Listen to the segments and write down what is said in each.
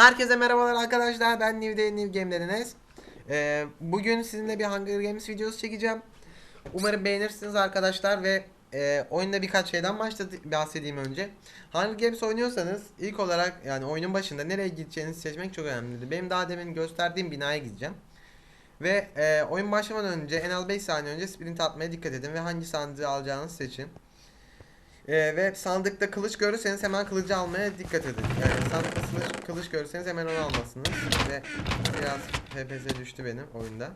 Herkese merhabalar arkadaşlar. Ben New Day New Game'den Enes. Ee, bugün sizinle bir Hunger Games videosu çekeceğim. Umarım beğenirsiniz arkadaşlar ve e, oyunda birkaç şeyden bahsedeyim önce. Hunger Games oynuyorsanız ilk olarak yani oyunun başında nereye gideceğinizi seçmek çok önemlidir. Benim daha demin gösterdiğim binaya gideceğim. Ve e, oyun başlamadan önce en az 5 saniye önce sprint atmaya dikkat edin ve hangi sandığı alacağınızı seçin. Ee, ve sandıkta kılıç görürseniz hemen kılıcı almaya dikkat edin. Yani sandıkta kılıç, kılıç görürseniz hemen onu almasınız. Ve biraz FPS düştü benim oyunda.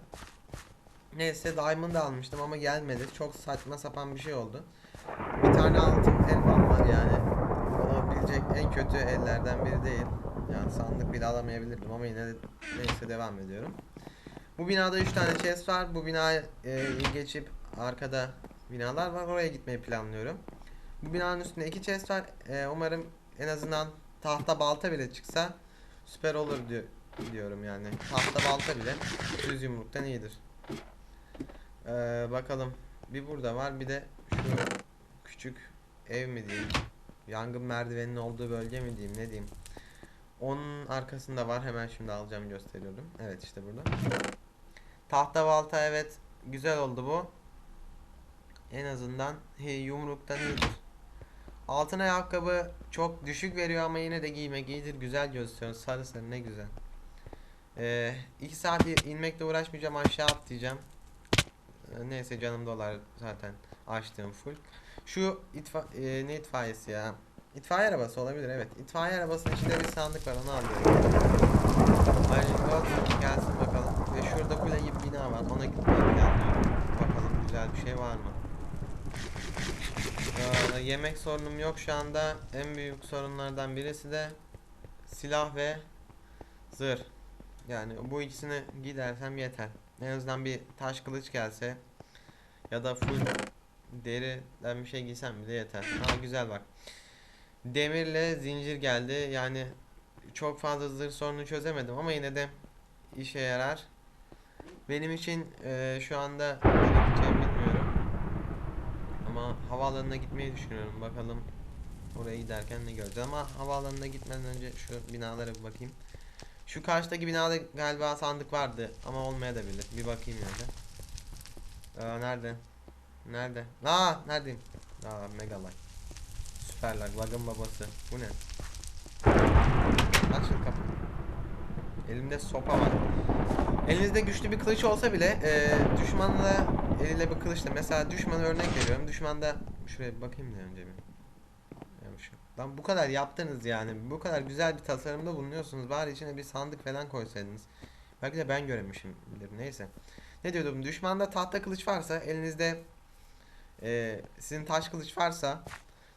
Neyse Diamond almıştım ama gelmedi. Çok saçma sapan bir şey oldu. Bir tane altın elmam var yani. Olabilecek en kötü ellerden biri değil. Yani sandık bile alamayabilirdim ama yine de neyse devam ediyorum. Bu binada 3 tane chest var. Bu binaya e, geçip arkada binalar var. Oraya gitmeyi planlıyorum. Bu binanın üstünde iki chest var. Ee, umarım en azından tahta balta bile çıksa süper olur diyor, diyorum yani. Tahta balta bile düz yumruktan iyidir. Ee, bakalım. Bir burada var bir de şu küçük ev mi diyeyim. Yangın merdiveninin olduğu bölge mi diyeyim ne diyeyim. Onun arkasında var hemen şimdi alacağım gösteriyorum. Evet işte burada. Tahta balta evet güzel oldu bu. En azından he, yumruktan iyidir. Altın ayakkabı çok düşük veriyor ama yine de giyme giydir güzel gösteriyor. Sarı sarı ne güzel. Ee, iki saat inmekle uğraşmayacağım aşağı atlayacağım. Ee, neyse canım dolar zaten açtığım full. Şu itfa e, ne itfaiyesi ya? İtfaiye arabası olabilir evet. İtfaiye arabasının içinde bir sandık var onu alıyorum. Aynen gelsin bakalım. Ve şurada kule gibi bina var ona planlıyorum. Bakalım güzel bir şey var mı? Ee, yemek sorunum yok şu anda. En büyük sorunlardan birisi de silah ve zırh. Yani bu ikisini gidersem yeter. En azından bir taş kılıç gelse ya da full deriden bir şey giysem bile yeter. Ha güzel bak. Demirle zincir geldi. Yani çok fazla zırh sorunu çözemedim ama yine de işe yarar. Benim için eee, şu anda. Ama havaalanına gitmeyi düşünüyorum. Bakalım oraya giderken ne göreceğiz. Ama havaalanına gitmeden önce şu binalara bir bakayım. Şu karşıdaki binada galiba sandık vardı ama olmayabilir. Bir bakayım de. Aa, nerede? Nerede? Aa neredeyim? Aa mega lag. Süper lag. Lagın babası. Bu ne? Aç şu kapı. Elimde sopa var. Elinizde güçlü bir kılıç olsa bile e, düşmanla eliyle bir kılıçla mesela düşmana örnek veriyorum. Düşmanda şuraya bir bakayım da önce bir. Lan bu kadar yaptınız yani. Bu kadar güzel bir tasarımda bulunuyorsunuz. Bari içine bir sandık falan koysaydınız. Belki de ben göremişimdir. Neyse. Ne diyordum? Düşmanda tahta kılıç varsa elinizde e, sizin taş kılıç varsa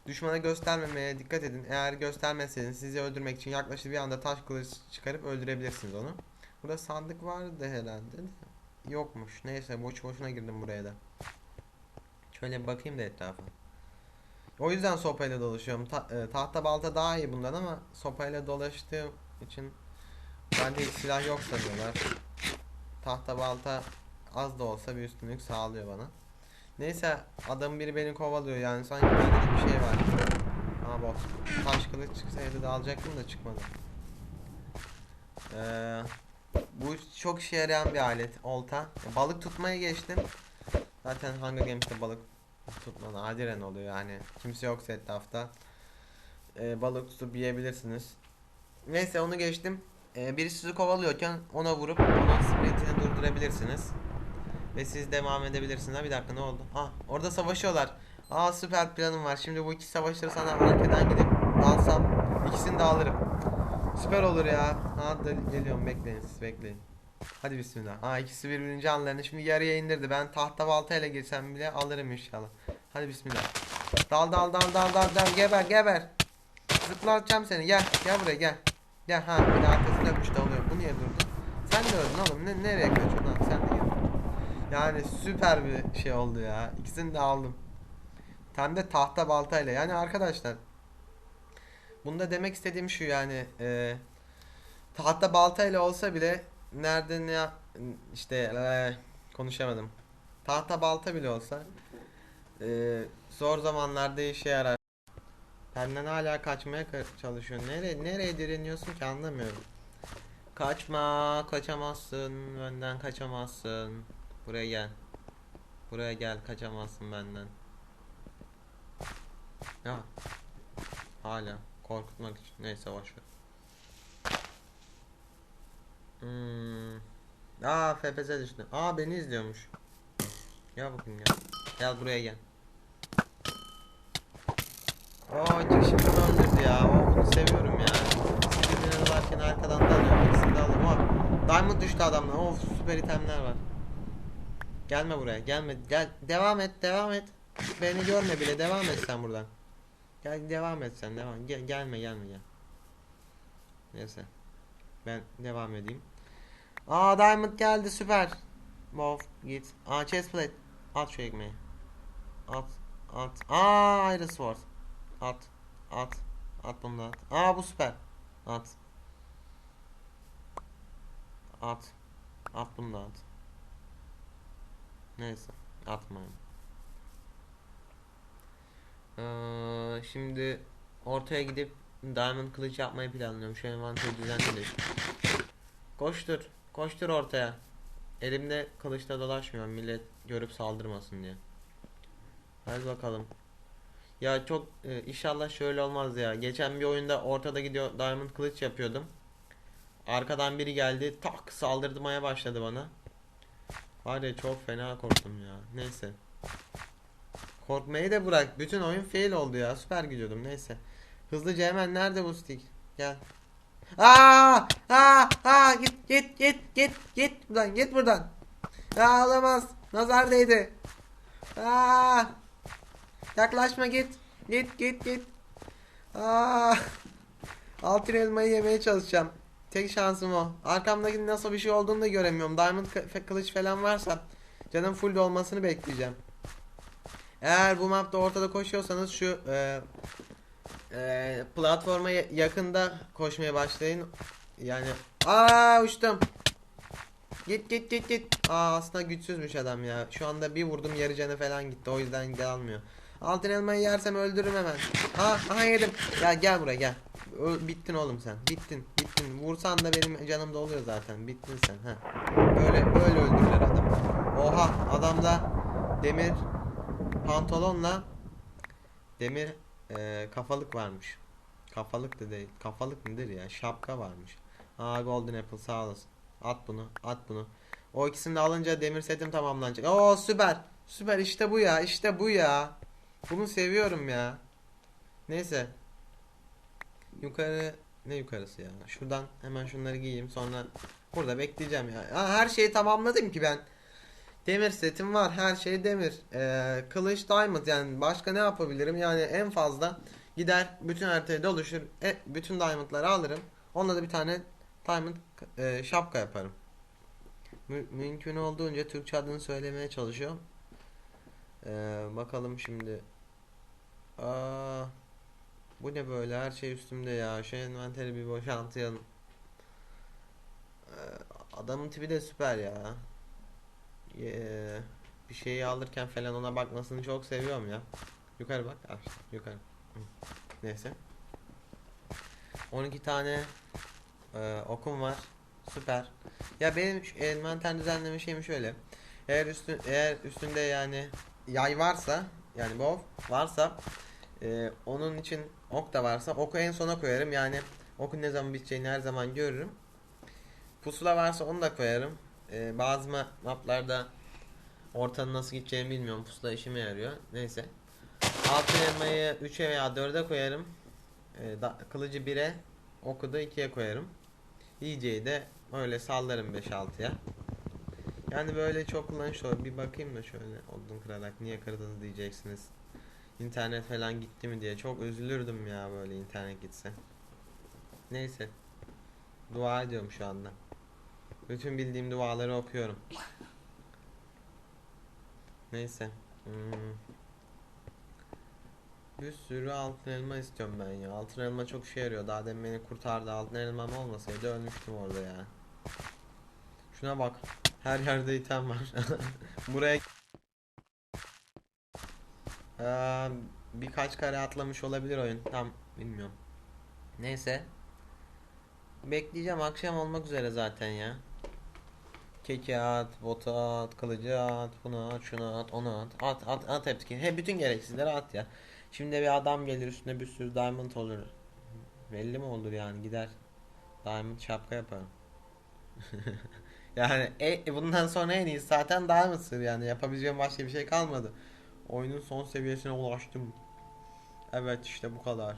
düşmana göstermemeye dikkat edin. Eğer göstermezseniz sizi öldürmek için yaklaşık bir anda taş kılıç çıkarıp öldürebilirsiniz onu. Burada sandık vardı herhalde. Yokmuş. Neyse boş boşuna girdim buraya da. Şöyle bakayım da etrafa. O yüzden sopayla dolaşıyorum. Ta- e, tahta balta daha iyi bundan ama sopayla dolaştığım için bende hiç silah yok sanıyorlar. Tahta balta az da olsa bir üstünlük sağlıyor bana. Neyse adam biri beni kovalıyor yani sanki bende de bir şey var. Aa bot. Taş kılıç çıksaydı da alacaktım da çıkmadı. Ee, bu çok işe yarayan bir alet. Olta. Balık tutmaya geçtim. Zaten Hunger Games'te balık tutma nadiren oluyor yani. Kimse yoksa etrafta. Ee, balık tutup yiyebilirsiniz. Neyse onu geçtim. Ee, biri sizi kovalıyorken ona vurup onun sprintini durdurabilirsiniz. Ve siz devam edebilirsiniz. Ha bir dakika ne oldu? Ah orada savaşıyorlar. Aa süper planım var. Şimdi bu iki savaşları sana arkadan gidip alsam ikisini de alırım. Süper olur ya. Ha da geliyorum bekleyin siz bekleyin. Hadi bismillah. Ha ikisi birbirinci anlarını şimdi yarıya indirdi. Ben tahta baltayla girsem bile alırım inşallah. Hadi bismillah. Dal dal dal dal dal dal geber geber. Zıplatacağım seni gel gel buraya gel. Gel ha bir de arkasına dönmüş dalıyor. Bu niye durdu? Sen de öldün oğlum. Ne, nereye kaçıyorsun lan sen de gel. Yani süper bir şey oldu ya. İkisini de aldım. Hem de tahta baltayla. Yani arkadaşlar Bunda demek istediğim şu yani e, tahta baltayla olsa bile nerede ne işte e, konuşamadım. Tahta balta bile olsa e, zor zamanlarda işe yarar. Benden hala kaçmaya ka- çalışıyor. Nereye nereye direniyorsun ki anlamıyorum. Kaçma, kaçamazsın. Benden kaçamazsın. Buraya gel. Buraya gel, kaçamazsın benden. Ya. Hala korkutmak için. Neyse boş ver. Hmm. Aa FPS düştü. Aa beni izliyormuş. Gel bakayım gel. Gel buraya gel. Oo çık şimdi öldürdü ya. Oo, bunu seviyorum ya. Sinirleri varken arkadan da alıyorum. İkisini de alıyorum. Oh, Diamond düştü adamdan. Of süper itemler var. Gelme buraya. Gelme. Gel. Devam et. Devam et. Beni görme bile. Devam et sen buradan. Gel devam et sen. Devam. Gel, gelme gelme gel. Neyse. Ben devam edeyim. Aa Diamond geldi süper. Mov git. Aa chestplate. At şu ekmeği. At. At. Aa Iron Sword. At. At. At bunu da at. Aa bu süper. At. At. At bunu da at. Neyse. Atmayayım. Şimdi ortaya gidip diamond kılıç yapmayı planlıyorum. Şu envanteri düzenledim. Koştur. Koştur ortaya. Elimde kılıçla dolaşmıyorum. Millet görüp saldırmasın diye. Hadi bakalım. Ya çok e, inşallah şöyle olmaz ya. Geçen bir oyunda ortada gidiyor diamond kılıç yapıyordum. Arkadan biri geldi. Tak saldırmaya başladı bana. Var ya çok fena korktum ya. Neyse. Korkmayı da bırak. Bütün oyun fail oldu ya. Süper gidiyordum. Neyse. Hızlıca hemen nerede bu stick? Gel. Aa! Aa! Aa! Git git git git git buradan git buradan. Aa olamaz. Nazar değdi. Aa! Yaklaşma git. Git git git. Aa! Altın elmayı yemeye çalışacağım. Tek şansım o. Arkamdaki nasıl bir şey olduğunu da göremiyorum. Diamond kı- kılıç falan varsa canım full olmasını bekleyeceğim. Eğer bu mapta ortada koşuyorsanız şu e, e, platforma ya- yakında koşmaya başlayın. Yani aa uçtum. Git git git git. Aa aslında güçsüzmüş adam ya. Şu anda bir vurdum yarı canı falan gitti. O yüzden gelmiyor. Altın elmayı yersem öldürürüm hemen. Ha, aha yedim. Ya gel buraya gel. Ö- bittin oğlum sen. Bittin. Bittin. Vursan da benim canım da oluyor zaten. Bittin sen. Ha. Böyle böyle öldürürler adam. Oha adamda demir pantolonla demir e, kafalık varmış. Kafalık da değil. Kafalık nedir ya? Şapka varmış. Aa Golden Apple sağ olasın. At bunu. At bunu. O ikisini de alınca demir setim tamamlanacak. Oo süper. Süper işte bu ya. işte bu ya. Bunu seviyorum ya. Neyse. Yukarı ne yukarısı ya? Şuradan hemen şunları giyeyim sonra burada bekleyeceğim ya. Ha, her şeyi tamamladım ki ben. Demir setim var. Her şey demir. Ee, kılıç diamond yani başka ne yapabilirim? Yani en fazla gider bütün haritayı dolaşır. E, bütün diamondları alırım. Onunla da bir tane diamond e, şapka yaparım. Mü- mümkün olduğunca Türkçe adını söylemeye çalışıyorum. Ee, bakalım şimdi. Aa, bu ne böyle? Her şey üstümde ya. Şu envanteri bir boşaltayım. Ee, adamın tipi de süper ya. Bir şeyi alırken falan ona bakmasını çok seviyorum ya. Yukarı bak. Ah, yukarı. Neyse. 12 tane e, okum var. Süper. Ya benim envanter düzenleme şeyim şöyle. Eğer üstün eğer üstünde yani yay varsa yani bow varsa e, onun için ok da varsa oku en sona koyarım. Yani okun ne zaman biteceğini her zaman görürüm. Pusula varsa onu da koyarım. E, bazı ma- maplarda ortanın nasıl gideceğini bilmiyorum. Pusula işime yarıyor. Neyse. Altın elmayı 3'e veya 4'e koyarım. E, da, kılıcı 1'e, oku da 2'ye koyarım. İyiceyi de öyle sallarım 5-6'ya. Yani böyle çok kullanışlı olur. Bir bakayım da şöyle odun kırarak niye kırdınız diyeceksiniz. İnternet falan gitti mi diye çok üzülürdüm ya böyle internet gitse. Neyse. Dua ediyorum şu anda. Bütün bildiğim duaları okuyorum. Neyse. Hmm. Bir sürü altın elma istiyorum ben ya. Altın elma çok işe yarıyor. Daha demin beni kurtardı. Altın elmam olmasaydı ölmüştüm orada ya. Şuna bak. Her yerde item var. Buraya Ee, birkaç kare atlamış olabilir oyun. Tam bilmiyorum. Neyse. Bekleyeceğim akşam olmak üzere zaten ya. Keki at, botu at, kılıcı at, bunu at, şunu at, onu at. At at at hepsini. He bütün gereksizleri at ya. Şimdi bir adam gelir üstüne bir sürü diamond olur. Belli mi olur yani gider. Diamond şapka yaparım. yani e, bundan sonra en iyisi zaten diamond'sır yani yapabileceğim başka bir şey kalmadı. Oyunun son seviyesine ulaştım. Evet işte bu kadar.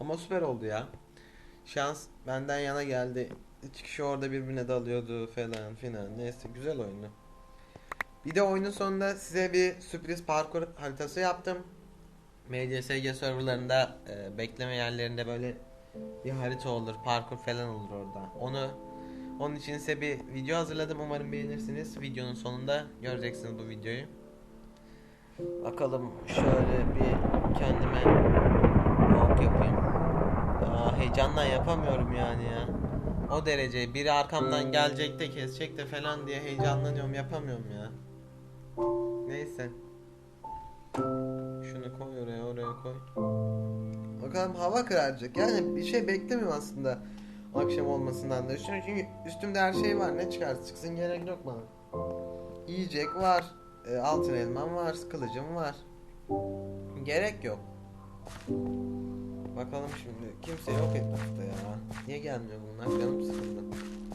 Ama süper oldu ya. Şans benden yana geldi. İki kişi orada birbirine dalıyordu falan filan. Neyse güzel oyundu. Bir de oyunun sonunda size bir sürpriz parkur haritası yaptım. MCSG serverlarında e, bekleme yerlerinde böyle bir harita olur, parkur falan olur orada. Onu onun için size bir video hazırladım. Umarım beğenirsiniz. Videonun sonunda göreceksiniz bu videoyu. Bakalım şöyle bir kendime. Aa, heyecandan yapamıyorum yani ya. O derece biri arkamdan gelecek de kesecek de falan diye heyecanlanıyorum yapamıyorum ya. Neyse. Şunu koy oraya oraya koy. Bakalım hava kararacak. Yani bir şey beklemiyorum aslında. Akşam olmasından da. Çünkü çünkü üstümde her şey var. Ne çıkarsa çıksın gerek yok bana. Yiyecek var. e, altın elmam var. Kılıcım var. Gerek yok. Bakalım şimdi. Kimse yok etrafta ya. Niye gelmiyor bunlar? Canım sıkıldı.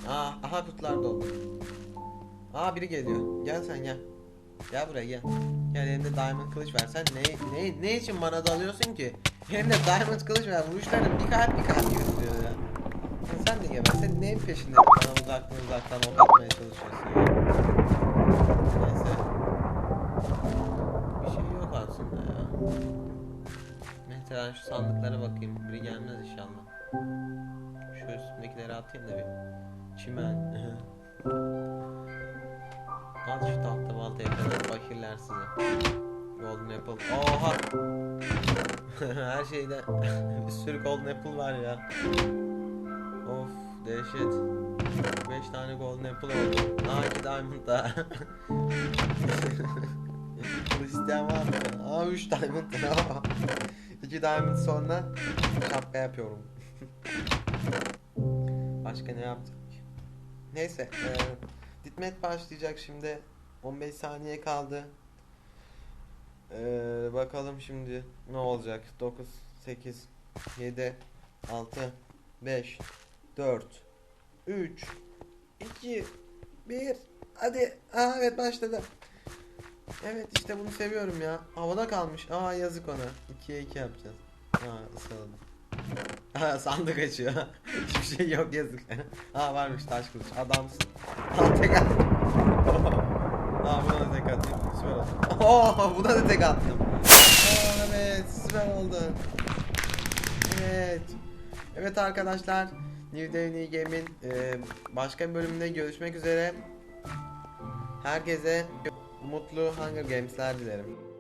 Aa, aha kutular doldu. Aa biri geliyor. Gel sen gel. Gel buraya gel. Gel elinde diamond kılıç ver. Sen ne ne ne için bana dalıyorsun ki? Elinde diamond kılıç ver. Vuruşların bir kalp bir kalp gösteriyor ya. Sen de geber. Sen neyin peşinde bana uzaktan uzaktan ok atmaya çalışıyorsun ya. Neyse. Mesela şu sandıklara bakayım. Biri gelmez inşallah. Şu üstündekileri atayım da bir. Çimen. At şu tahta baltaya kadar fakirler size. Golden apple. Oha! Her şeyde bir sürü golden apple var ya. Of dehşet. 5 tane golden apple oldu. Aa 2 diamond daha. Bu isteyen var mı? Aa 3 diamond daha. 2 diamond sonra şapka yapıyorum. Başka ne yaptık? Neyse. eee Ditmet başlayacak şimdi. 15 saniye kaldı. Ee, bakalım şimdi ne olacak? 9, 8, 7, 6, 5, 4, 3, 2, 1. Hadi. Aa, evet başladı. Evet işte bunu seviyorum ya. Havada kalmış. Aa yazık ona. 2'ye 2 yapacağız. Aa ısıralım. Ha sandık açıyor. Hiçbir şey yok yazık. ha varmış taş kılıç. Adamsın. Ha tek attım. Ha buna da tek attım. Süper oldu. Oh buna da tek attım. Aa, evet süper oldu. Evet. Evet arkadaşlar. New Day New Game'in e, başka bir bölümünde görüşmek üzere. Herkese mutlu Hunger Games'ler dilerim.